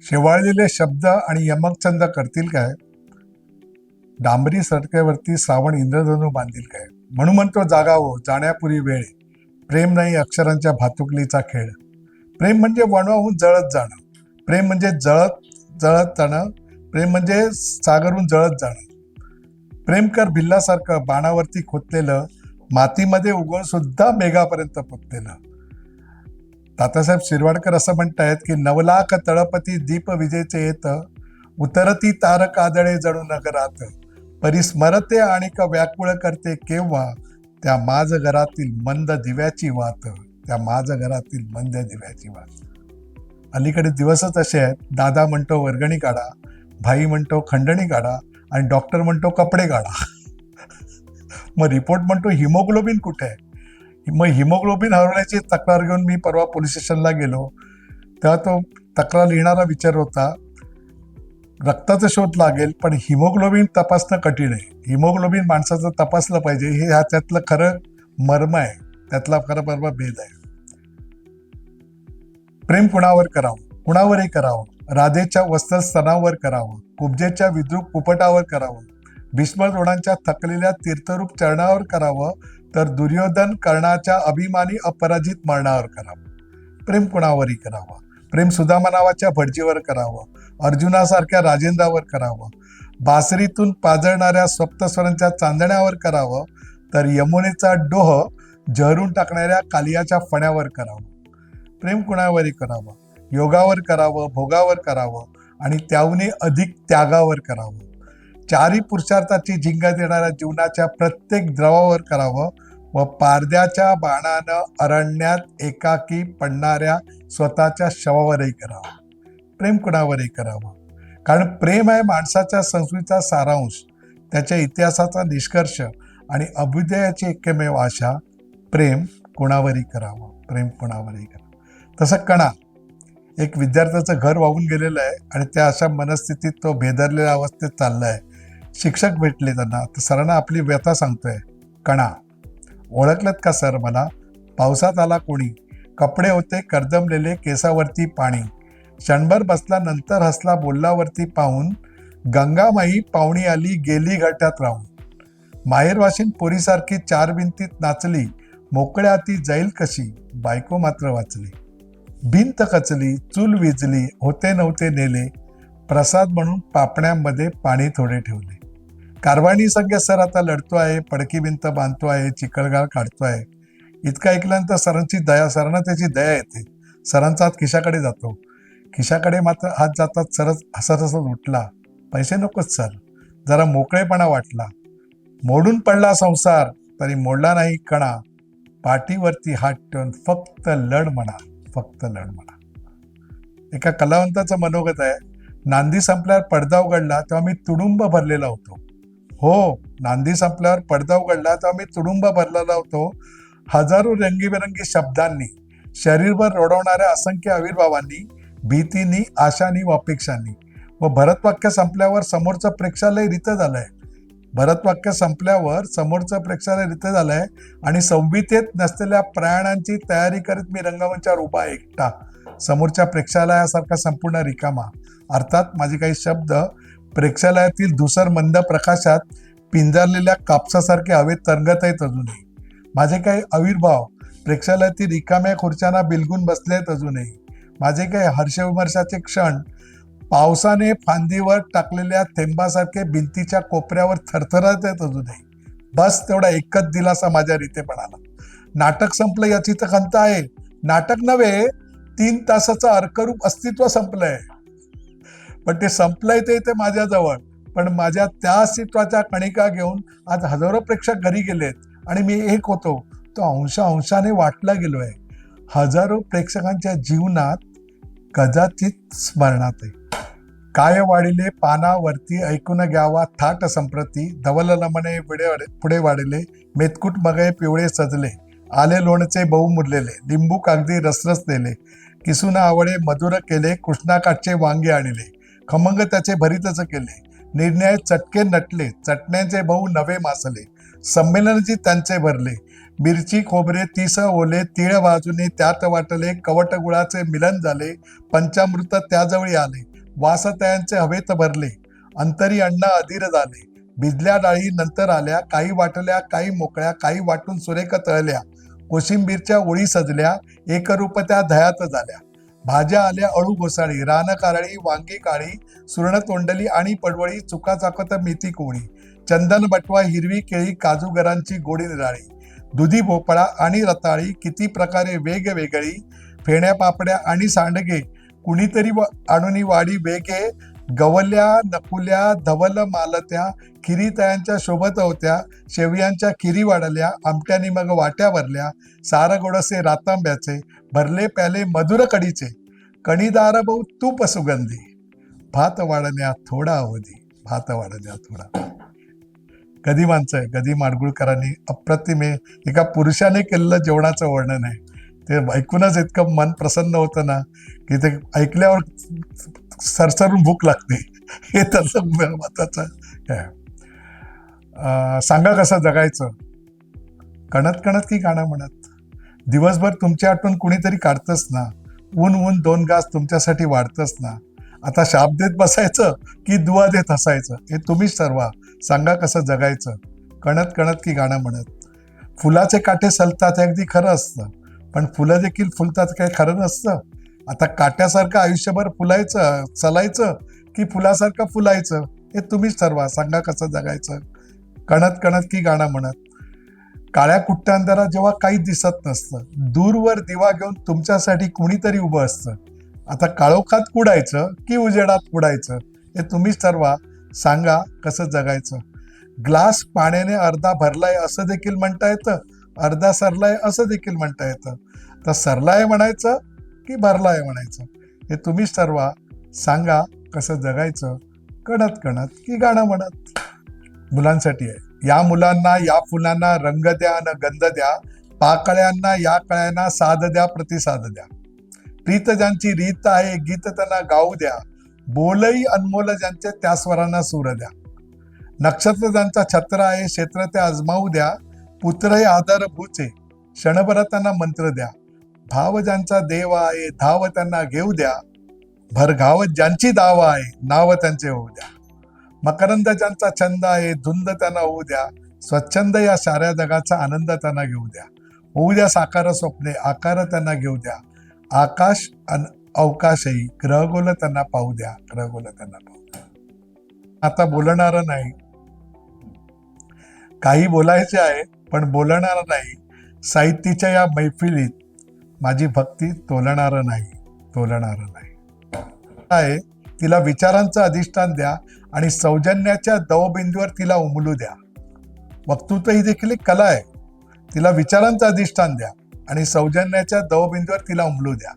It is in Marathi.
शेवाळलेले शब्द आणि यमकचंद करतील काय? डांबरी सडकेवरती श्रावण इंद्रधनू बांधील काय? म्हणून म्हणतो जागावो जाण्यापूर्वी वेळ प्रेम नाही अक्षरांच्या भातुकलीचा खेळ. प्रेम म्हणजे वणवाहून जळत जाणं. प्रेम म्हणजे जळत जळत जाणं. प्रेम म्हणजे सागरून जळत जाणं. प्रेम कर भिल्लासारखं बाणावरती खोदलेलं मातीमध्ये उगवून सुद्धा मेघापर्यंत पोचलेलं. तात्यासाहेब शिरवाडकर असं म्हणतायत की नवलाख तळपती दीप विजेचे येत उतरती तारकादळे जणू नगरात. परिस्मरते आणि क व्याकुळ करते केव्हा? त्या माझ घरातील मंद दिव्याची वात. त्या माझ घरातील मंद दिव्याची वात. अलीकडे दिवसच असे आहेत. दादा म्हणतो वर्गणी काढा भाई म्हणतो खंडणी काढा आणि डॉक्टर म्हणतो कपडे काढा. मग रिपोर्ट म्हणतो हिमोग्लोबिन कुठे आहे? मग हिमोग्लोबिन हरवण्याची तक्रार घेऊन मी परवा पोलीस स्टेशनला गेलो. तेव्हा तो तक्रार लिहिणारा विचार होता रक्ताचा शोध लागेल पण हिमोग्लोबिन तपासणं कठीण आहे. हिमोग्लोबिन माणसाचं तपासलं पाहिजे. हे ह्या त्यातलं खरं मर्म आहे. त्यातला खरं मर्म भेद आहे. प्रेम कुणावर करावं? कुणावरही करावं. राधेच्या वस्त्र स्तनावर करावं. कुब्जेच्या विद्रूप कुपटावर करावं. भीष्म द्रोणांच्या थकलेल्या तीर्थरूप चरणावर करावं. तर दुर्योधन कर्णाच्या अभिमानी अपराजित मरणावर करावं. प्रेम कुणावरही करावं. प्रेम सुदामा नावाच्या भटजीवर करावं. अर्जुनासारख्या राजेंद्रावर करावं. बासरीतून पाजळणाऱ्या सप्तस्वरांच्या चांदण्यावर करावं. तर यमुनेचा डोह जहरून टाकणाऱ्या कालियाच्या फण्यावर करावं. प्रेम कुणावरही करावं. योगावर करावं भोगावर करावं आणि त्याहूनही अधिक त्यागावर करावं. चारी पुरुषार्थाची झिंगा देणाऱ्या जीवनाच्या प्रत्येक द्रवावर करावं व पारद्याच्या बाणानं अरण्यात एकाकी पडणाऱ्या स्वतःच्या शवावरही करावं. प्रेम कुणावरही करावं. कारण प्रेम आहे माणसाच्या संस्कृतीचा सारांश त्याच्या इतिहासाचा निष्कर्ष आणि अभ्युदयाची एकमेव आशा. प्रेम कुणावरही करावं. प्रेम कुणावरही करावं. तसं कणा एक विद्यार्थ्याचं घर वाहून गेलेलं आहे आणि त्या अशा मनस्थितीत तो भेदरलेल्या अवस्थेत चाललाय. शिक्षक भेटले त्यांना. तर सरांना आपली व्यथा सांगतोय. कणा ओळखलत का सर मला? पावसात आला कोणी? कपडे होते कर्दमलेले केसावरती पाणी. क्षणभर बसला नंतर हसला बोललावरती पाहून गंगामाई पाहुणी आली गेली घाटात राहून. माहेरवाशीन पोरीसारखी चार भिंतीत नाचली. मोकळ्या हाती जाईल कशी? बायको मात्र वाचली. भिंत कचली चूल विजली होते नव्हते नेले. प्रसाद म्हणून पापण्यांमध्ये पाणी थोडे ठेवले. कारवाणी संघ सर आता लढतो आहे पडकी भिंत बांधतो आहे चिकळगाळ काढतो आहे. इतकं ऐकल्यानंतर सरांची दया सरांना त्याची दया येते. सरांचा हात खिशाकडे जातो. खिशाकडे मात्र हात जातात सरच हसत हसत उठला. पैसे नकोच सर. जरा मोकळेपणा वाटला. मोडून पडला संसार तरी मोडला नाही कणा. पाठीवरती हात ठेवून फक्त लढ म्हणा फक्त लढ म्हणा. एका कलावंताचं मनोगत आहे. नांदी संपल्यावर पडदा उघडला तेव्हा मी तुडुंब भरलेला होतो. हो नांदी संपल्यावर पडदा उघडला तर आम्ही तुडुंब भरलेला होतो. हजारो रंगीबेरंगी शब्दांनी शरीरभर रोडवणाऱ्या असंख्य आविर्भावांनी भीतीनी आशानी व अपेक्षांनी. व भरतवाक्य संपल्यावर समोरचं प्रेक्षालय रित झालंय. भरतवाक्य संपल्यावर समोरचं प्रेक्षालय रित झालंय आणि संवितेत नसलेल्या प्रयाणांची तयारी करीत मी रंगमंचावर उभा एकटा. समोरच्या प्रेक्षालयासारखा संपूर्ण रिकामा. अर्थात माझे काही शब्द प्रेक्षालयातील धुसर मंद प्रकाशात पिंजारलेल्या कापसासारखे हवेत तरंगत आहेत अजूनही. माझे काही आविर्भाव प्रेक्षालयातील रिकाम्या खुर्च्यांना बिलगून बसले आहेत अजूनही. माझे काही हर्षविमर्शाचे क्षण पावसाने फांदीवर टाकलेल्या थेंबासारखे भिंतीच्या कोपऱ्यावर थरथरत आहेत अजूनही. बस तेवढा एकच दिलासा माझ्या रीतेपणाला नाटक संपलं याची तर खंत आहे. नाटक नव्हे तीन तासाचं अर्करूप अस्तित्व संपलंय. पण ते संपलंय ते ते माझ्याजवळ. पण माझ्या त्या अस्तित्वाच्या कणिका घेऊन आज हजारो प्रेक्षक घरी गेलेत आणि मी एक होतो. तो अंशा अंशाने वाटला गेलोय. हजारो प्रेक्षकांच्या जीवनात कदाचित स्मरणात आहे. काय वाढिले पानावरती ऐकून घ्यावा थाट संप्रती. धवल लमणे पुढे पुढे वाढले. मेतकूट मगय पिवळे सजले. आले लोणचे बहु मुरलेले. लिंबू कागदी रसरसलेले किसून आवळे मधुर केले. कृष्णाकाठचे वांगे आणले. खमंग त्याचे भरीतच केले. निर्णय चटके नटले चटण्याचे भाऊ नवे मासले. संमेलनाची त्यांचे भरले. मिरची खोबरे तीस ओले तीळ बाजूने त्यात वाटले कवट गुळाचे मिलन झाले पंचामृत त्याजवळी आले. वासतयांचे हवेत भरले. अंतरी अण्ण अधीर झाले. भिजल्या डाळी नंतर आल्या काही वाटल्या काही मोकळ्या काही वाटून सुरेख तळल्या. कोशिंबीरच्या ओळी सजल्या एकरूप त्या धयात झाल्या. भाज्या आल्या अळू घोसाळी रान कारळी वांगी काळी सुरण तोंडली आणि पडवळी चुका चाकत मेथी कोळी चंदन बटवा हिरवी केळी काजूगरांची गोडी निराळी दुधी भोपळा आणि रताळी किती प्रकारे वेगवेगळी फेण्या पापड्या आणि सांडगे कुणीतरी व- वाडी वेगे गवल्या नकुल्या धवल मालत्या किरीतयांच्या शोभत होत्या शेवयांच्या किरी वाढल्या आमट्यानी मग वाट्या भरल्या सार गोडसे रातांब्याचे भरले प्याले मधुर कडीचे कणीदार बहु तूप सुगंधी. भात वाढण्या थोडा अवधी भात वाढण्या थोडा गदी माणसं आहे गदी माडगुळकरांनी अप्रतिमे एका पुरुषाने केलेलं जेवणाचं वर्णन आहे. ते ऐकूनच इतकं मन प्रसन्न होतं ना की ते ऐकल्यावर सरसरून भूक लागते. हे त्याचं महत्वाचं काय सांगा कसं जगायचं? कणत कणत की गाणं म्हणत. दिवसभर तुमच्या आठवण कुणीतरी काढतच ना. ऊन ऊन दोन गास तुमच्यासाठी वाढतच ना. आता शाप देत बसायचं की दुवा देत हसायचं? हे तुम्हीच ठरवा. सांगा कसं जगायचं? कणत कणत की गाणं म्हणत. फुलाचे काटे सलतात हे अगदी खरं असतं. पण फुलं देखील फुलतात काही खरं नसतं? आता काट्यासारखं आयुष्यभर फुलायचं चलायचं की फुलासारखं फुलायचं हे तुम्हीच ठरवा. सांगा कसं जगायचं? कणत कणत की गाणं म्हणत. काळ्या कुट्ट्या अंधारात जेव्हा काही दिसत नसतं दूरवर दिवा घेऊन तुमच्यासाठी कुणीतरी उभं असतं. आता काळोखात कुडायचं की उजेडात कुडायचं हे तुम्हीच ठरवा. सांगा कसं जगायचं? ग्लास पाण्याने अर्धा भरलाय असं देखील म्हणता येतं अर्धा सरलाय असं देखील म्हणता येतं. तर सरलाय म्हणायचं की भरला आहे म्हणायचं. हे तुम्हीच ठरवा सांगा कसं जगायचं. कणत कणत की गाणं म्हणत. मुलांसाठी आहे. या मुलांना या फुलांना रंग द्या न गंध द्या. पाकळ्यांना या कळ्यांना साध द्या प्रतिसाद द्या. प्रीत ज्यांची रीत आहे गीत त्यांना गाऊ द्या. बोलही अनमोल ज्यांचे त्या स्वरांना सूर द्या. नक्षत्र ज्यांचा छत्र आहे क्षेत्र ते आजमावू द्या. पुत्रही आधार भूचे. क्षणभर त्यांना मंत्र द्या. धाव ज्यांचा देव आहे धाव त्यांना घेऊ द्या. भरघावत ज्यांची दाव आहे नाव त्यांचे होऊ द्या. मकरंद ज्यांचा छंद आहे धुंद त्यांना होऊ द्या. स्वच्छंद या साऱ्या जगाचा आनंद त्यांना घेऊ द्या. होऊ द्या साकार स्वप्ने आकार त्यांना घेऊ द्या. आकाश अन अवकाशही ग्रहगोल त्यांना पाहू द्या ग्रहगोल त्यांना पाहू द्या. आता बोलणार नाही. काही बोलायचे आहे पण बोलणार नाही. साहित्याच्या या मैफिलीत माझी भक्ती तोलणार नाही तोलणार नाही. आहे तिला विचारांचं अधिष्ठान द्या आणि सौजन्याच्या दवबिंदूवर तिला उमलू द्या. वक्तृत्व ही देखील एक कला आहे. तिला विचारांचं अधिष्ठान द्या आणि सौजन्याच्या दवबिंदूवर तिला उमलू द्या.